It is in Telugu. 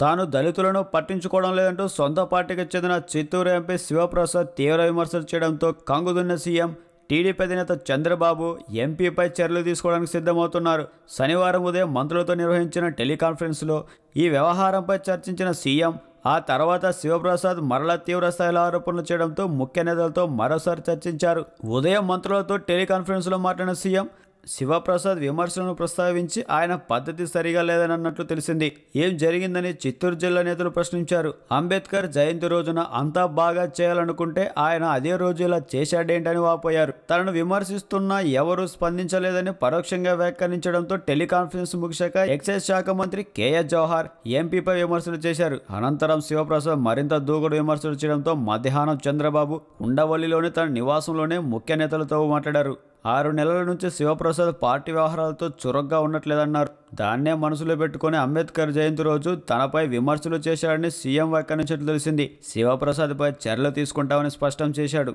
తాను దళితులను పట్టించుకోవడం లేదంటూ సొంత పార్టీకి చెందిన చిత్తూరు ఎంపీ శివప్రసాద్ తీవ్ర విమర్శలు చేయడంతో కంగుదున్న సీఎం టీడీపీ అధినేత చంద్రబాబు ఎంపీపై చర్యలు తీసుకోవడానికి సిద్ధమవుతున్నారు. శనివారం ఉదయం మంత్రులతో నిర్వహించిన టెలికాన్ఫరెన్స్లో ఈ వ్యవహారంపై చర్చించిన సీఎం ఆ తర్వాత శివప్రసాద్ మరలా తీవ్ర స్థాయిలో ఆరోపణలు చేయడంతో ముఖ్య నేతలతో మరోసారి చర్చించారు. ఉదయం మంత్రులతో టెలికాన్ఫరెన్స్లో మాట్లాడిన సీఎం శివప్రసాద్ విమర్శలను ప్రస్తావించి ఆయన పద్ధతి సరిగా లేదని అన్నట్లు తెలిసింది. ఏం జరిగిందని చిత్తూరు జిల్లా నేతలు ప్రశ్నించారు. అంబేద్కర్ జయంతి రోజున అంతా బాగా చేయాలనుకుంటే ఆయన అదే రోజు ఇలా చేశాడేంటని వాపోయారు. తనను విమర్శిస్తున్నా ఎవరూ స్పందించలేదని పరోక్షంగా వ్యాఖ్యానించడంతో టెలికాన్ఫరెన్స్ ముగిశాక ఎక్సైజ్ శాఖ మంత్రి కేఎస్ జవహర్ ఎంపీపై విమర్శలు చేశారు. అనంతరం శివప్రసాద్ మరింత దూకుడు విమర్శలు చేయడంతో మధ్యాహ్నం చంద్రబాబు ఉండవల్లిలోని తన నివాసంలోనే ముఖ్య నేతలతో మాట్లాడారు. ఆరు నెలల నుంచి శివప్రసాద్ పార్టీ వ్యవహారాలతో చురుగ్గా ఉండట్లేదన్నారు. దాన్నే మనసులో పెట్టుకుని అంబేద్కర్ జయంతి రోజు తనపై విమర్శలు చేశాడని సీఎం వ్యాఖ్యానించినట్లు తెలిసింది. శివప్రసాద్పై చర్యలు తీసుకుంటామని స్పష్టం చేశాడు.